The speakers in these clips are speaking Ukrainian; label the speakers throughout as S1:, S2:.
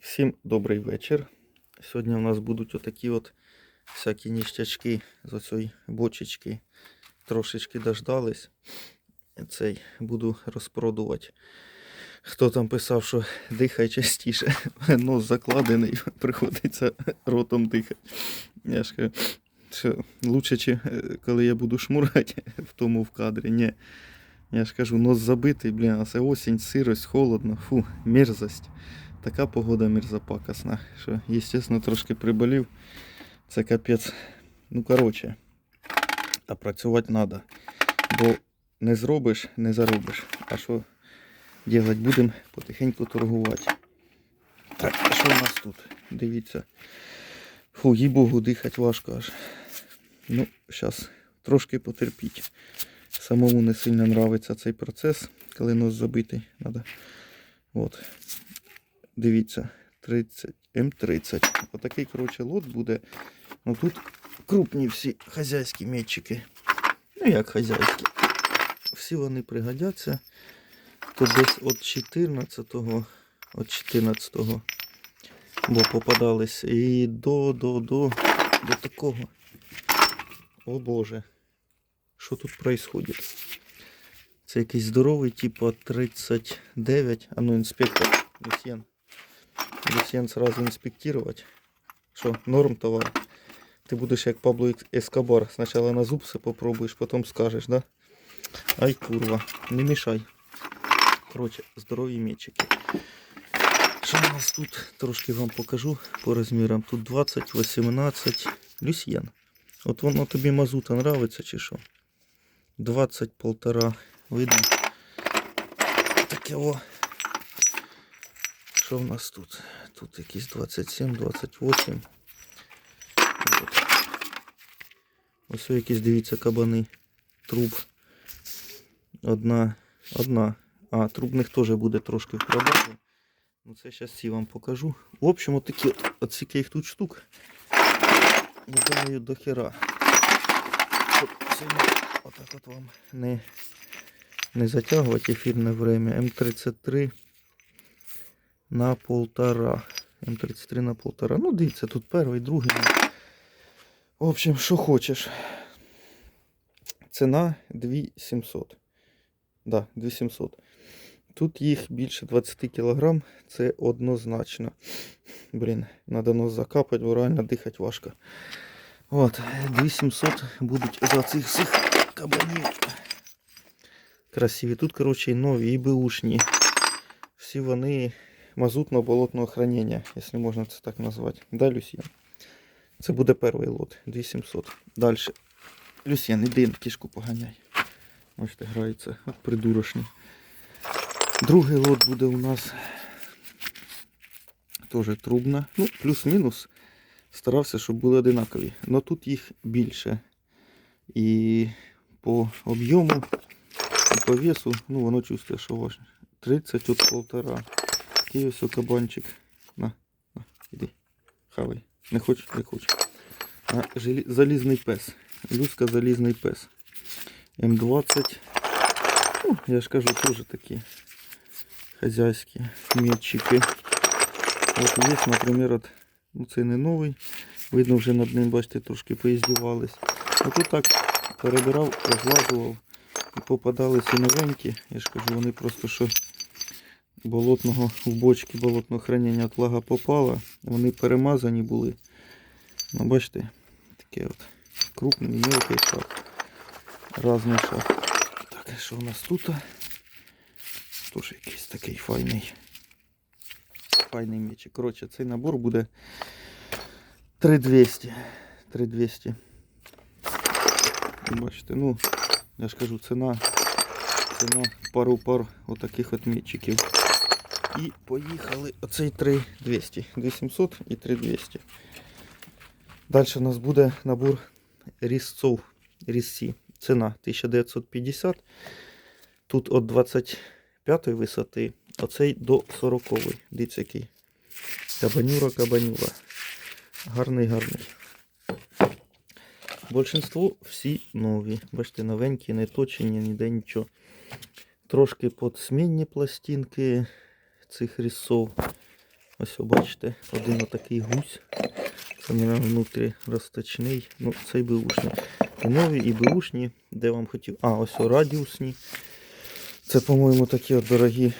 S1: Всім добрий вечір. Сьогодні у нас будуть отакі от всякі ніштячки з оцієї бочечки. Трошечки дождались. Цей буду розпродувати. Хто там писав, що дихай частіше, нос закладений, приходиться ротом дихати. Я ж кажу, лучше, чи, е, коли я буду шмургати в тому в кадрі. Ні. Я ж кажу, нос забитий, блін, а це осінь, сирость, холодно, фу, мерзость. Така погода мерзопакосна, що, естественно, трошки приболів. Це капець. Ну, коротше, а працювати треба. Бо не зробиш, не заробиш. А що робити будемо потихеньку торгувати. Так, що у нас тут? Дивіться. Фу, їй богу, дихати важко аж. Ну, зараз трошки потерпіть. Самому не сильно нравиться цей процес, коли нос забитий. Надо. От. Дивіться, 30, М30. Отакий, коротше, лот буде. Ну тут крупні всі хазяйські метчики. Ну як хазяйські. Всі вони пригодяться. То десь від 14-го, від 14-го, бо попадались. І до, до, до, до такого. О Боже. Що тут происходит? Це якийсь здоровий, типу 39. А ну, інспектор. Люсьєн. Люсьєн сразу інспектувати. Що, норм товар? Ти будеш як Пабло Ескобар. Спочатку на зуб все попробуєш, потім скажеш, да? Ай, курва, не мішай. Коротше, здорові мечики. Що у нас тут? Трошки вам покажу по розмірам. Тут 20, 18. Люсьєн. От воно тобі мазута нравиться чи що? 20 полтора. Видно? Таке о. Що в нас тут? Тут якісь 27, 28. От. Ось якісь, дивіться, кабани. Труб. Одна. Одна. А, трубних теж буде трошки в продажі. Ну це зараз всі вам покажу. В общем, от такі от, тут штук. Я думаю, до хера. Отак от вам не, не затягувати ефірне время. М33 на полтора. М33 на полтора. Ну, дивіться, тут перший, другий. В общем, що хочеш. Ціна 2700. Да, 2700. Тут їх більше 20 кг, це однозначно. Блін, треба нос закапати, бо реально дихати важко. От, 2700 будуть за цих всіх кабанів. Красиві. Тут, коротше, і нові, і беушні. Всі вони мазутно-болотного хранення, якщо можна це так назвати. Да, Люсьєн? Це буде перший лот, 2700. Далі. Люсьєн, іди кішку поганяй. Бачите, грається, от. Другий лот буде у нас теж трубна. Ну, плюс-мінус. Старався, щоб були одинакові. Але тут їх більше. І по об'єму, і по весу, ну воно чувствує, що важно. 30 от полтора. Такий ось кабанчик. На, на, іди. Хавай. Не хочеш, не хочеш. А, залізний пес. Люська залізний пес. М20. Ну, я ж кажу, теж такі хозяйські метчики. От є, наприклад, ну це не новий. Видно, вже над ним, бачите, трошки поїздівались. От тут так перебирав, розлазував і попадались і новенькі. Я ж кажу, вони просто що болотного в бочки болотного хранення влага попала. Вони перемазані були. Ну, бачите, таке от крупний, мелкий шаг. Разний шаг. Так, що у нас тут? Теж якийсь такий файний. Файний мечик. Коротше, цей набор буде 3200. 3200. Бачите, ну, я ж кажу, ціна. Ціна пару пар отаких от мечиків. І поїхали оцей 3200. 2700 і 3200. Далі у нас буде набор різцов. Різці. Ціна 1950. Тут від 25 висоти, оцей до 40. Дивіться який. Кабанюра, кабанюра. Гарний, гарний. Большинство всі нові. Бачите, новенькі, не точені, ніде нічого. Трошки подсмінні пластинки цих різцов. Ось бачите, один отакий гусь. Це внутрі розточний. Ну, цей беушний. І нові, і беушні, де вам хотів. А, ось радіусні. Це, по-моєму, такі от дорогі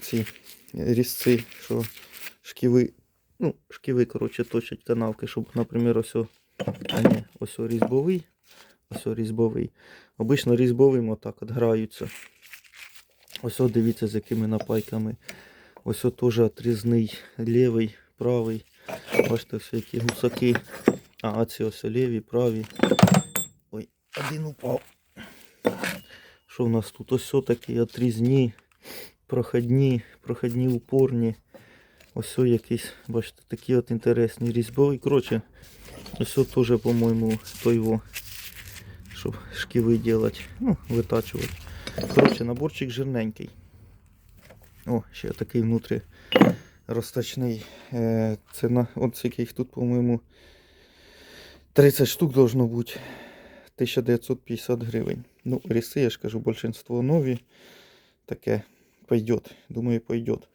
S1: ці різці, що шківи, ну, шківи, коротше, точать канавки, щоб, наприклад, ось, а ні, ось різьбовий. Ось різьбовий. Обично різьбовим отак от граються. Ось о, дивіться, з якими напайками. Ось о, теж отрізний лівий, правий. Бачите, ось які гусаки. А, а ці ось ліві, праві. Ой, один упав. Що в нас тут? Ось такі отрізні, проходні, проходні упорні. Ось якісь, бачите, такі от інтересні різьбові. Коротше, ось о теж, по-моєму, той його, щоб шківи делать, ну, витачувати. Коротше, наборчик жирненький. О, ще такий внутрі розтачний. Е, Це на от яких тут, по-моєму, 30 штук должно бути. 1950 гривень. Ну, ріси, я ж кажу, большинство нові. Таке пойдет. Думаю, пойдет.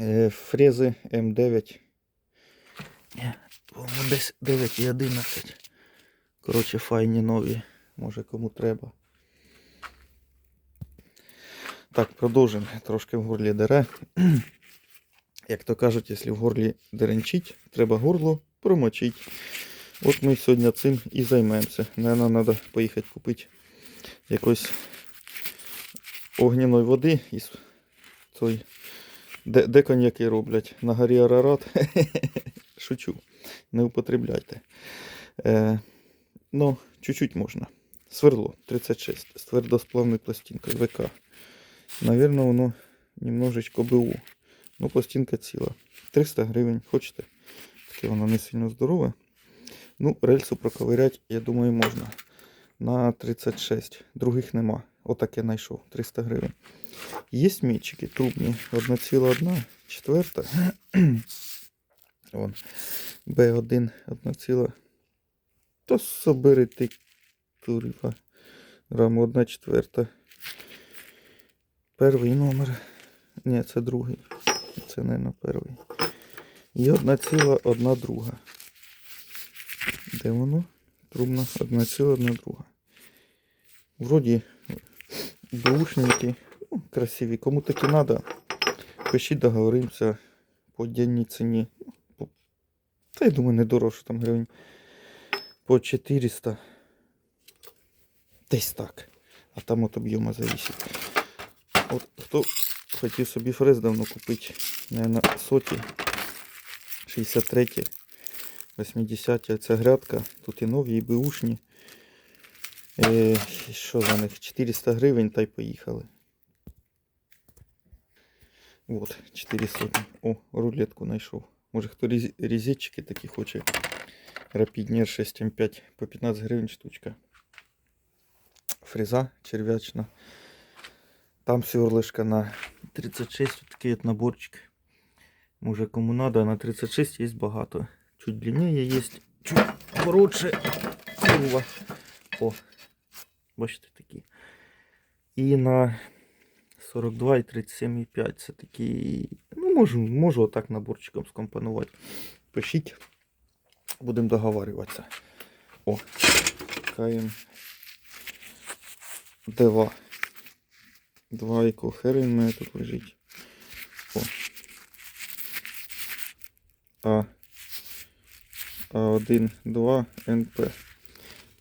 S1: Е, Фрези М9. По-моєму, десь 9 і 11. Коротше, файні нові. Може кому треба. Так, продовжимо. Трошки в горлі дере. Як то кажуть, якщо в горлі деренчить, треба горло промочити. От ми сьогодні цим і займемося. Наверно, треба поїхати купити якоїсь огняної води із той, де, де коньяки роблять. На горі Арарат. Шучу. Не употребляйте. Е, ну, чуть-чуть можна. Сверло 36 з твердосплавною пластинкою ВК. Наверно, воно немножечко БУ. Ну, пластинка ціла. 300 гривень. Хочете? Таке воно не сильно здорове. Ну, рельсу проковирять, я думаю, можна. На 36. Других нема. Отаке знайшов. 300 гривень. Є мітчики трубні. 1,1 четверта. Вон. Б1 1, то собери ти курва. Грам 1 четверта. Перший номер. Ні, це другий. Це, мабуть, перший. І одна ціла, одна друга. Де воно? Трубна, одна ціла, одна друга. Вроді бушненькі, ну, красиві. Кому такі треба, пишіть, договоримося по денній ціні. Та я думаю, не дорого, що там гривень. По 400. Десь так. А там от об'єма зависить. От хто хотів собі фрез давно купити, наверное, соті, 63, 80 ця грядка. Тут і нові, і беушні. Е, що за них? 400 гривень та й поїхали. От, 4 сотні. О, рулетку знайшов. Може хто різ- різетчики такі хоче. Rapid 6 М5 по 15 гривень штучка. Фреза черв'ячна. Там сверлишка на 36, вот от наборчик. Може кому надо, на 36 є багато. Чуть длиннее є, чуть коротше. О, бачите такі. І на 42 і 37,5. Це такі. Можу, можу отак наборчиком скомпонувати. Пишіть. Будемо договарюватися. О, КМ. Дева. Два іко херен мене тут лежить. О. А. А1, 2, НП.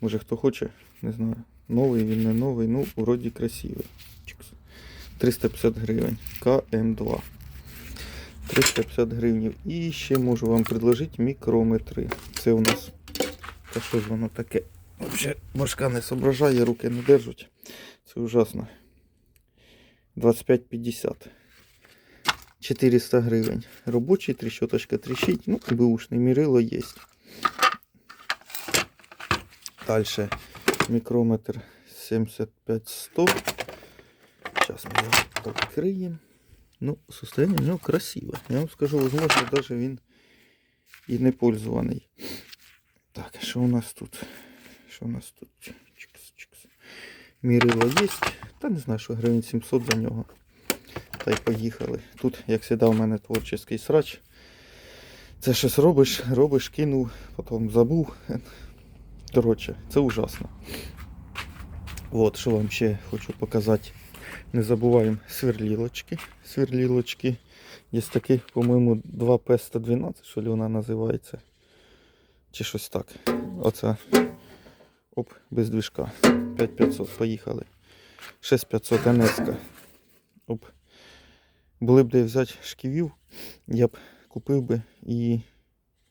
S1: Може хто хоче, не знаю. Новий він не новий, ну, вроді красивий. 350 гривень. КМ2. 350 гривень. І ще можу вам предложити мікрометри. Це у нас. Та що ж воно таке? Взагалі башка не соображає, руки не держать. Це ужасно. 25,50. 400 гривень. Робочий, трещоточка трещить. Ну, бэушный мірило є. Дальше мікрометр 75-100. Зараз ми його відкриємо. Ну, состояние у нього красиве. Я вам скажу, возможно, даже він і не пользований. Так, що у нас тут? Що у нас тут? Чикс, чикс. Мірило є. Та не знаю, що гривень 700 за нього. та й поїхали. Тут, як завжди, у мене творчий срач. Це щось робиш, робиш, кинув, потім забув. Коротше, це ужасно. От, що вам ще хочу показати. Не забуваємо сверлілочки. Сверлілочки. Є такі, по-моєму, 2P112, що ли вона називається. Чи щось так. Оце. Оп, без движка. 5500, поїхали. 6500 НС. Оп. Були б де взяти шківів, я б купив би і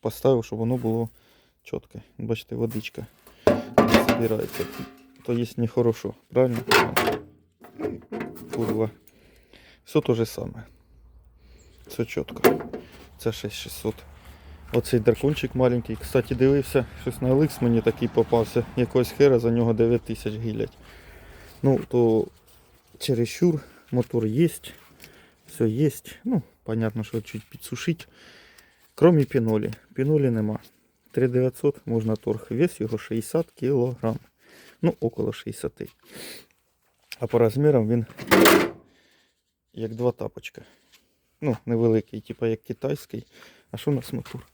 S1: поставив, щоб воно було чітке. Бачите, водичка збирається. То є нехорошо, правильно? Курва. Все те же саме. Все чітко. Це 6600. Оцей дракончик маленький. Кстати, дивився, щось на Elix мені такий попався. Якогось хера за нього 9 тисяч гілять. Ну, то чересчур, мотор є, все є. Ну, понятно, що чуть підсушить. Кроме пінолі. Пінолі нема. 3900 можна торг. Вес його 60 кг. Ну, около 60. А по розмірам він як два тапочка. Ну, невеликий, типа як китайський. А що у нас мотор?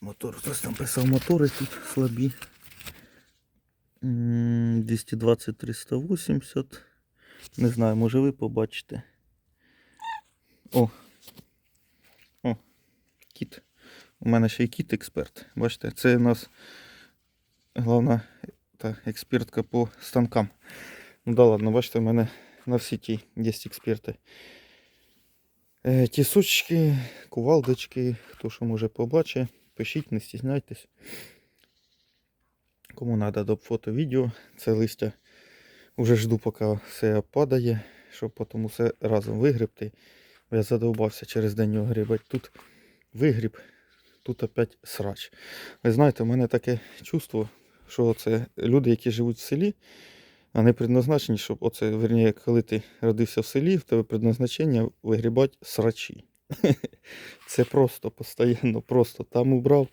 S1: Мотор, хтось там писав мотори тут слабі. 220 380. Не знаю, може ви побачите. О. О, кіт. У мене ще й кіт експерт. Бачите, це у нас головна експертка по станкам. Ну да ладно, бачите, у мене на всі ті є експерти. Е, тісочки, кувалдочки, хто що може побачить, пишіть, не стісняйтесь. Кому треба до фото відео, це листя вже жду, поки все падає, щоб потім усе разом вигребти. Я задовбався через день його грібати. Тут вигріб, тут опять срач. Ви знаєте, у мене таке чувство, що це люди, які живуть в селі, а не предназначені, щоб оце, верніше, коли ти родився в селі, в тебе предназначення вигрібати срачі. Це просто постійно, просто там убрав,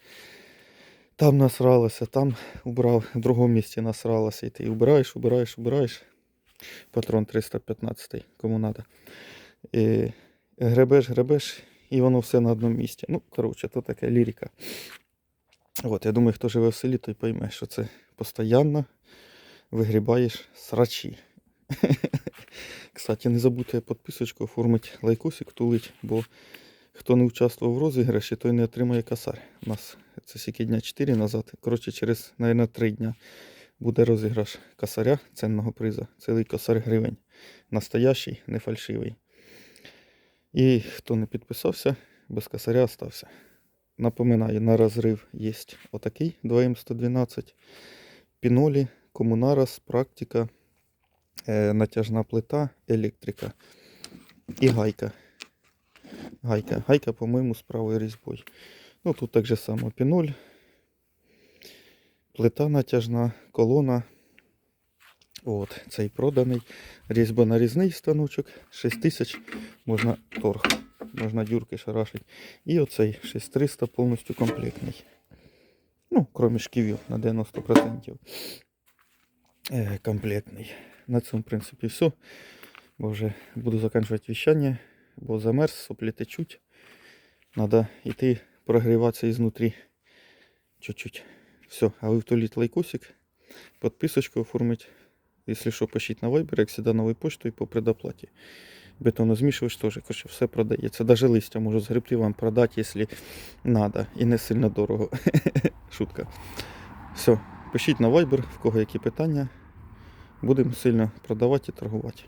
S1: там насралося, там убрав, в другому місці насралося. І ти убираєш, убираєш, убираєш. Патрон 315, кому треба. І гребеш, гребеш, і воно все на одному місці. Ну, коротше, то таке лірика. От, я думаю, хто живе в селі, той пойме, що це постійно вигрібаєш срачі. Кстати, не забудьте підписочку, оформити лайкосик, тулить, бо хто не участвував в розіграші, той не отримає косарь. У нас це скільки дня 4 назад. Коротше, через, мабуть, 3 дня буде розіграш косаря ценного приза. Цілий косарь гривень. Настоящий, не фальшивий. І хто не підписався, без косаря остався. Напоминаю, на розрив є отакий 2М112. Пінолі, комунарас, практика, е, натяжна плита, електрика і гайка. Гайка, гайка, по-моєму, з правою різьбою. Ну, тут так же само піноль, плита натяжна, колона. От, цей проданий. Різьба нарізний станочок. 6 тисяч можна торг. Можна дюрки шарашить. І оцей 6300 повністю комплектний. Ну, крім шківів на 90%. Е, комплектний. На цьому, в принципі, все. Бо вже буду закінчувати віщання, бо замерз, соплі течуть. Надо йти прогріватися ізнутрі. Чуть-чуть. Все, а ви втуліть лайкосик, підписочку оформить. Якщо що, пишіть на Viber, як завжди новою поштою по предоплаті. Бетонозмішувач теж, короче, все продається. Даже листя можу згребти вам продати, якщо треба. І не сильно дорого. Шутка. Все, пишіть на Viber, в кого які питання. Будемо сильно продавати і торгувати.